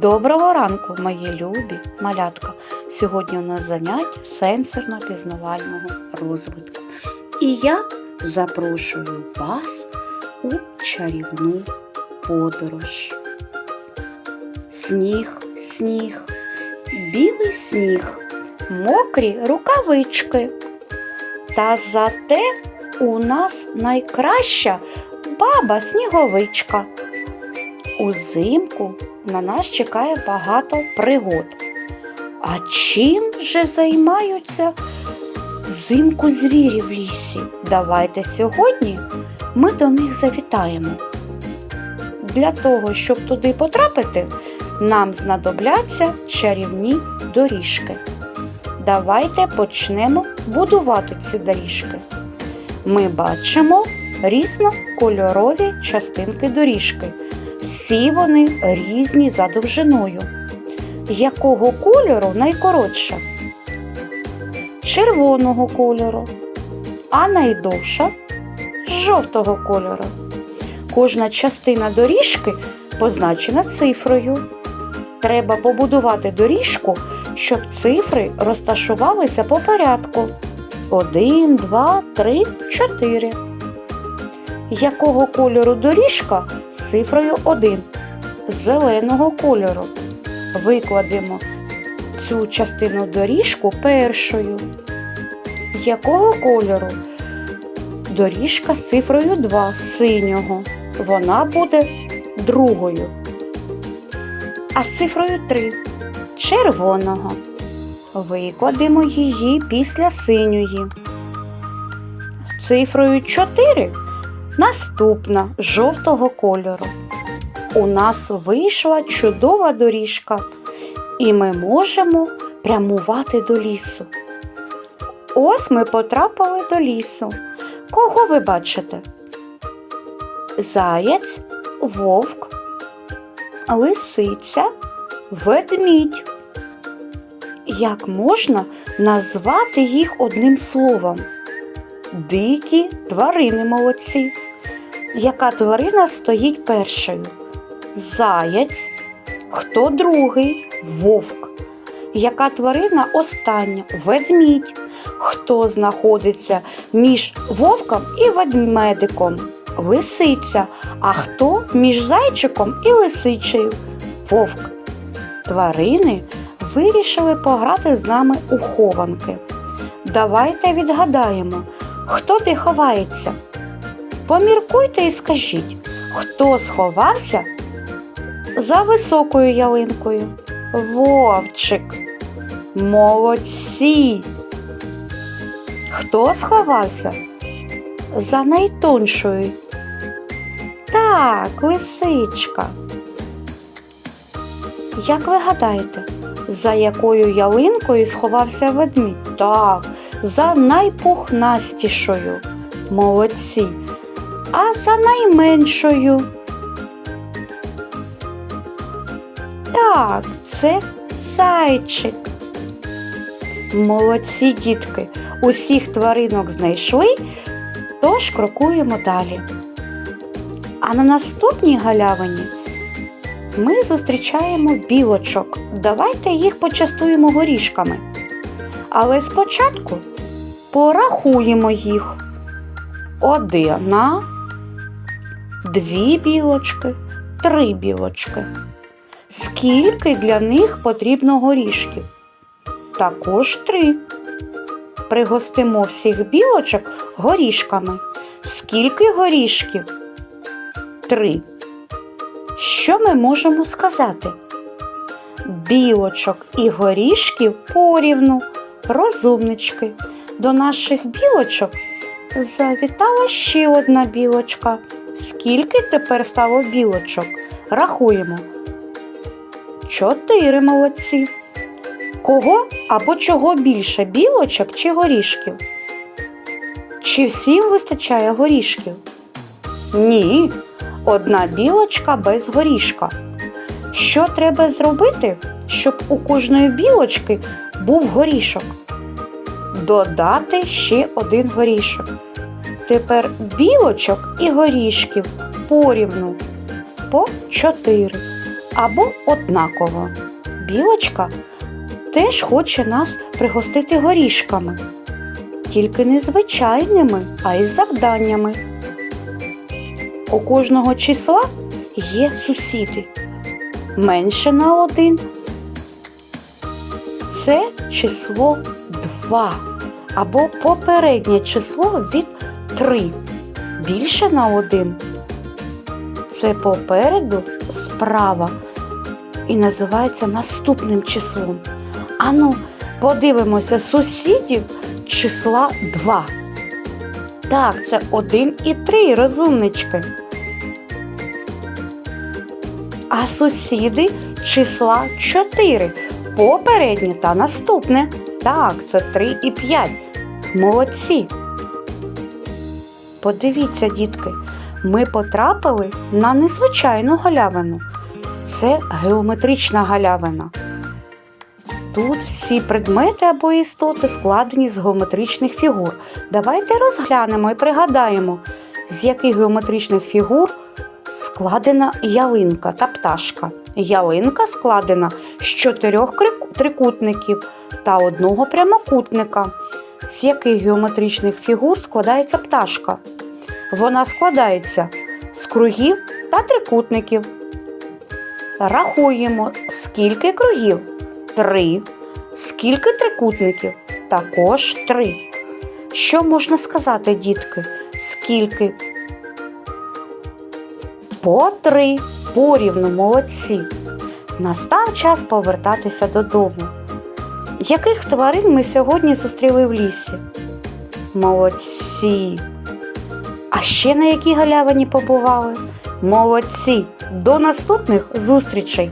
Доброго ранку, мої любі малятка. Сьогодні у нас заняття сенсорно-пізнавального розвитку. І я запрошую вас у чарівну подорож. Сніг, сніг, білий сніг, мокрі рукавички. Та зате у нас найкраща баба сніговичка. Узимку на нас чекає багато пригод. А чим же займаються взимку звірі в лісі? Давайте сьогодні ми до них завітаємо. Для того, щоб туди потрапити, нам знадобляться чарівні доріжки. Давайте почнемо будувати ці доріжки. Ми бачимо різнокольорові частинки доріжки. Всі вони різні за довжиною. Якого кольору найкоротша? Червоного кольору, а найдовша жовтого кольору. Кожна частина доріжки позначена цифрою. Треба побудувати доріжку, щоб цифри розташувалися по порядку. 1, 2, 3, 4. Якого кольору доріжка цифрою 1? Зеленого кольору. Викладемо цю частину доріжку першою. Якого кольору? Доріжка з цифрою 2 синього. Вона буде другою. А з цифрою 3 червоного. Викладемо її після синьої. Цифрою 4 наступна жовтого кольору. У нас вийшла чудова доріжка, і ми можемо прямувати до лісу. Ось ми потрапили до лісу. Кого ви бачите? Заєць, вовк, лисиця, ведмідь. Як можна назвати їх одним словом? Дикі тварини молодці. Яка тварина стоїть першою? Заєць. Хто другий? Вовк. Яка тварина остання? Ведмідь. Хто знаходиться між вовком і ведмедиком? Лисиця. А хто між зайчиком і лисичею? Вовк. Тварини вирішили пограти з нами у хованки. Давайте відгадаємо, хто де ховається. Поміркуйте і скажіть, хто сховався за високою ялинкою? Вовчик. Молодці. Хто сховався за найтоншою? Так, лисичка. Як ви гадаєте, за якою ялинкою сховався ведмідь? Так, за найпухнастішою. Молодці. А за найменшою. Так, це зайчик. Молодці дітки. Усіх тваринок знайшли, тож крокуємо далі. А на наступній галявині ми зустрічаємо білочок. Давайте їх почастуємо горішками. Але спочатку порахуємо їх. Одна, дві білочки, три білочки. Скільки для них потрібно горішків? Також три. Пригостимо всіх білочок горішками. Скільки горішків? Три. Що ми можемо сказати? Білочок і горішків порівну, розумнички. До наших білочок завітала ще одна білочка. Скільки тепер стало білочок? Рахуємо. Чотири молодці. Кого або чого більше білочок чи горішків? Чи всім вистачає горішків? Ні, одна білочка без горішка. Що треба зробити, щоб у кожної білочки був горішок? Додати ще один горішок. Тепер білочок і горішків порівну по чотири. або однаково. Білочка теж хоче нас пригостити горішками, тільки не звичайними, а й завданнями. У кожного числа є сусіди. Менше на один. Це число 2 або попереднє число від 3. Більше на 1. Це попереду справа і називається наступним числом. Ану, подивимося сусідів числа 2. Так, це 1 і 3, розумнички. А сусіди числа 4. Попереднє та наступне. Так, це 3 і 5. Молодці. Подивіться, дітки, ми потрапили на незвичайну галявину. Це геометрична галявина. Тут всі предмети або істоти складені з геометричних фігур. Давайте розглянемо і пригадаємо, з яких геометричних фігур складена ялинка та пташка. Ялинка складена з чотирьох трикутників та одного прямокутника. З яких геометричних фігур складається пташка? Вона складається з кругів та трикутників. Рахуємо, скільки кругів? Три. Скільки трикутників? Також три. Що можна сказати, дітки? Скільки? По три. Порівну молодці. Настав час повертатися додому. Яких тварин ми сьогодні зустріли в лісі? Молодці. А ще на якій галявині побували? Молодці! До наступних зустрічей!